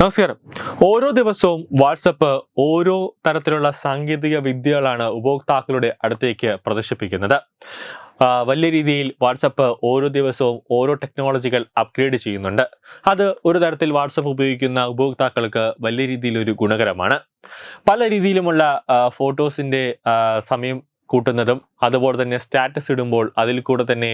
നമസ്കാരം. ഓരോ ദിവസവും വാട്സപ്പ് ഓരോ തരത്തിലുള്ള സാങ്കേതിക വിദ്യകളാണ് ഉപഭോക്താക്കളുടെ അടുത്തേക്ക് പ്രദർശിപ്പിക്കുന്നത്. വലിയ രീതിയിൽ വാട്സപ്പ് ഓരോ ദിവസവും ഓരോ ടെക്നോളജികൾ അപ്ഗ്രേഡ് ചെയ്യുന്നുണ്ട്. അത് ഒരു തരത്തിൽ വാട്സപ്പ് ഉപയോഗിക്കുന്ന ഉപഭോക്താക്കൾക്ക് വലിയ രീതിയിൽ ഒരു ഗുണകരമാണ്. പല രീതിയിലുമുള്ള ഫോട്ടോസിന്റെ സമയം കൂട്ടുന്നതും അതുപോലെ തന്നെ സ്റ്റാറ്റസ് ഇടുമ്പോൾ അതിൽ കൂടെ തന്നെ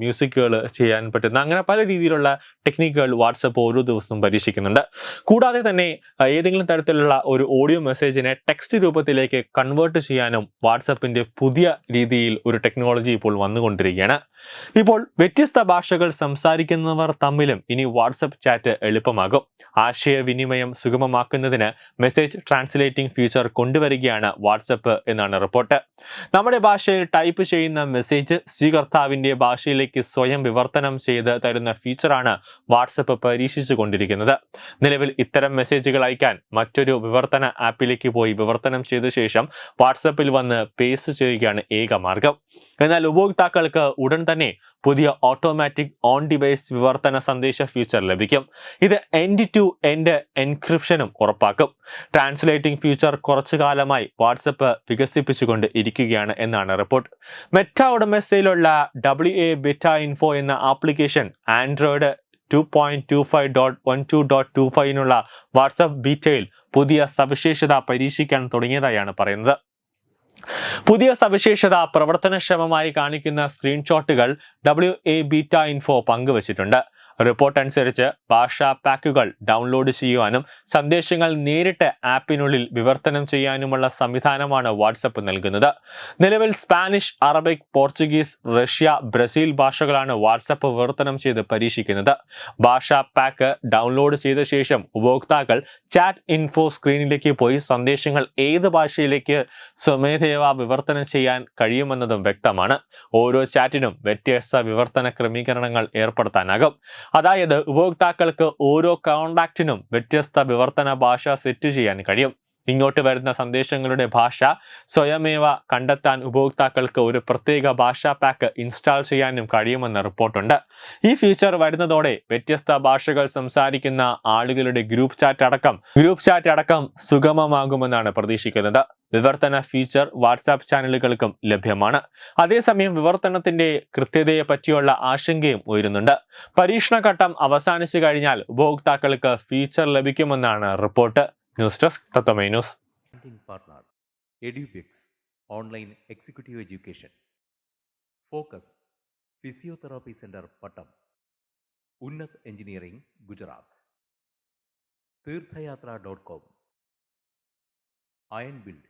മ്യൂസിക്കുകൾ ചെയ്യാൻ പറ്റുന്ന അങ്ങനെ പല രീതിയിലുള്ള ടെക്നിക്കുകൾ വാട്സപ്പ് ഓരോ ദിവസവും പരീക്ഷിക്കുന്നുണ്ട്. കൂടാതെ തന്നെ ഏതെങ്കിലും തരത്തിലുള്ള ഒരു ഓഡിയോ മെസ്സേജിനെ ടെക്സ്റ്റ് രൂപത്തിലേക്ക് കൺവേർട്ട് ചെയ്യാനും വാട്സപ്പിന്റെ പുതിയ രീതിയിൽ ഒരു ടെക്നോളജി ഇപ്പോൾ വന്നുകൊണ്ടിരിക്കുകയാണ്. ഇപ്പോൾ വ്യത്യസ്ത ഭാഷകൾ സംസാരിക്കുന്നവർ തമ്മിലും ഇനി വാട്സപ്പ് ചാറ്റ് എളുപ്പമാകും. ആശയവിനിമയം സുഗമമാക്കുന്നതിന് മെസ്സേജ് ട്രാൻസ്ലേറ്റിംഗ് ഫീച്ചർ കൊണ്ടുവരികയാണ് വാട്സപ്പ് എന്നാണ് റിപ്പോർട്ട് നമ്മുടെ ഭാഷയിൽ ടൈപ്പ് ചെയ്യുന്ന മെസ്സേജ് സ്വീകർത്താവിന്റെ ഭാഷയിലേക്ക് സ്വയം വിവർത്തനം ചെയ്ത് തരുന്ന ഫീച്ചറാണ് വാട്സപ്പ് പരീക്ഷിച്ചു കൊണ്ടിരിക്കുന്നത്. നിലവിൽ ഇത്തരം മെസ്സേജുകൾ അയക്കാൻ മറ്റൊരു വിവർത്തന ആപ്പിലേക്ക് പോയി വിവർത്തനം ചെയ്ത ശേഷം വാട്സപ്പിൽ വന്ന് പേസ്റ്റ് ചെയ്യുകയാണ് ഏക മാർഗം. എന്നാൽ ഉപഭോക്താക്കൾക്ക് ഉടൻ തന്നെ പുതിയ ഓട്ടോമാറ്റിക് ഓൺ ഡിവൈസ് വിവർത്തന സന്ദേശ ഫീച്ചർ ലഭിക്കും. ഇത് എൻഡ് ടു എൻഡ് എൻക്രിപ്ഷനും ഉറപ്പാക്കും. ട്രാൻസ്ലേറ്റിംഗ് ഫീച്ചർ കുറച്ചു കാലമായി വാട്സപ്പ് വികസിപ്പിച്ചുകൊണ്ട് ഇരിക്കുകയാണ് എന്നാണ് റിപ്പോർട്ട് മെറ്റ ഉടമസ്ഥയിലുള്ള ഡബ്ല്യു എ ബെറ്റ ഇൻഫോ എന്ന application Android two point two five dot one two dot two ഫൈവിനുള്ള WhatsApp ബീറ്റയിൽ പുതിയ സവിശേഷത പരീക്ഷിക്കാൻ തുടങ്ങിയതായാണ് പറയുന്നത്. പുതിയ സവിശേഷത പ്രവർത്തനക്ഷമമായി കാണിക്കുന്ന സ്ക്രീൻഷോട്ടുകൾ ഡബ്ല്യു എ ബീറ്റ ഇൻഫോ പങ്കുവച്ചിട്ടുണ്ട്. റിപ്പോർട്ട് അനുസരിച്ച് ഭാഷാ പാക്കുകൾ ഡൗൺലോഡ് ചെയ്യുവാനും സന്ദേശങ്ങൾ നേരിട്ട് ആപ്പിനുള്ളിൽ വിവർത്തനം ചെയ്യാനുമുള്ള സംവിധാനമാണ് വാട്സപ്പ് നൽകുന്നത്. നിലവിൽ Spanish Arabic Portuguese Russia Brazil ഭാഷകളാണ് വാട്സപ്പ് വിവർത്തനം ചെയ്ത് പരീക്ഷിക്കുന്നത്. ഭാഷാ പാക്ക് ഡൗൺലോഡ് ചെയ്ത ശേഷം ഉപഭോക്താക്കൾ ചാറ്റ് ഇൻഫോ സ്ക്രീനിലേക്ക് പോയി സന്ദേശങ്ങൾ ഏത് ഭാഷയിലേക്ക് സ്വമേധയാ വിവർത്തനം ചെയ്യാൻ കഴിയുമെന്നതും വ്യക്തമാണ്. ഓരോ ചാറ്റിനും വ്യത്യസ്ത വിവർത്തന ക്രമീകരണങ്ങൾ ഏർപ്പെടുത്താനാകും. അതായത് ഉപഭോക്താക്കൾക്ക് ഓരോ കോണ്ടാക്റ്റിനും വ്യത്യസ്ത വിവർത്തന ഭാഷ സെറ്റ് ചെയ്യാൻ കഴിയും. ഇങ്ങോട്ട് വരുന്ന സന്ദേശങ്ങളുടെ ഭാഷ സ്വയമേവ കണ്ടെത്താൻ ഉപഭോക്താക്കൾക്ക് ഒരു പ്രത്യേക ഭാഷാ പാക്ക് ഇൻസ്റ്റാൾ ചെയ്യാനും കഴിയുമെന്ന് റിപ്പോർട്ടുണ്ട്. ഈ ഫീച്ചർ വരുന്നതോടെ വ്യത്യസ്ത ഭാഷകൾ സംസാരിക്കുന്ന ആളുകളുടെ ഗ്രൂപ്പ് ചാറ്റ് അടക്കം ഗ്രൂപ്പ് ചാറ്റ് അടക്കം സുഗമമാകുമെന്നാണ് പ്രതീക്ഷിക്കുന്നത്. വിവർത്തന ഫീച്ചർ വാട്സാപ്പ് ചാനലുകൾക്കും ലഭ്യമാണ്. അതേസമയം വിവർത്തനത്തിന്റെ കൃത്യതയെ പറ്റിയുള്ള ആശങ്കയും ഉയരുന്നുണ്ട്. പരീക്ഷണഘട്ടം അവസാനിച്ചു കഴിഞ്ഞാൽ ഉപഭോക്താക്കൾക്ക് ഫീച്ചർ ലഭിക്കുമെന്നാണ് report. News desk Tatwamayi news. Executive education focus physiotherapy Physiotherapy Pattom Unnath engineering Gujarat Theerthayathra dot com iron build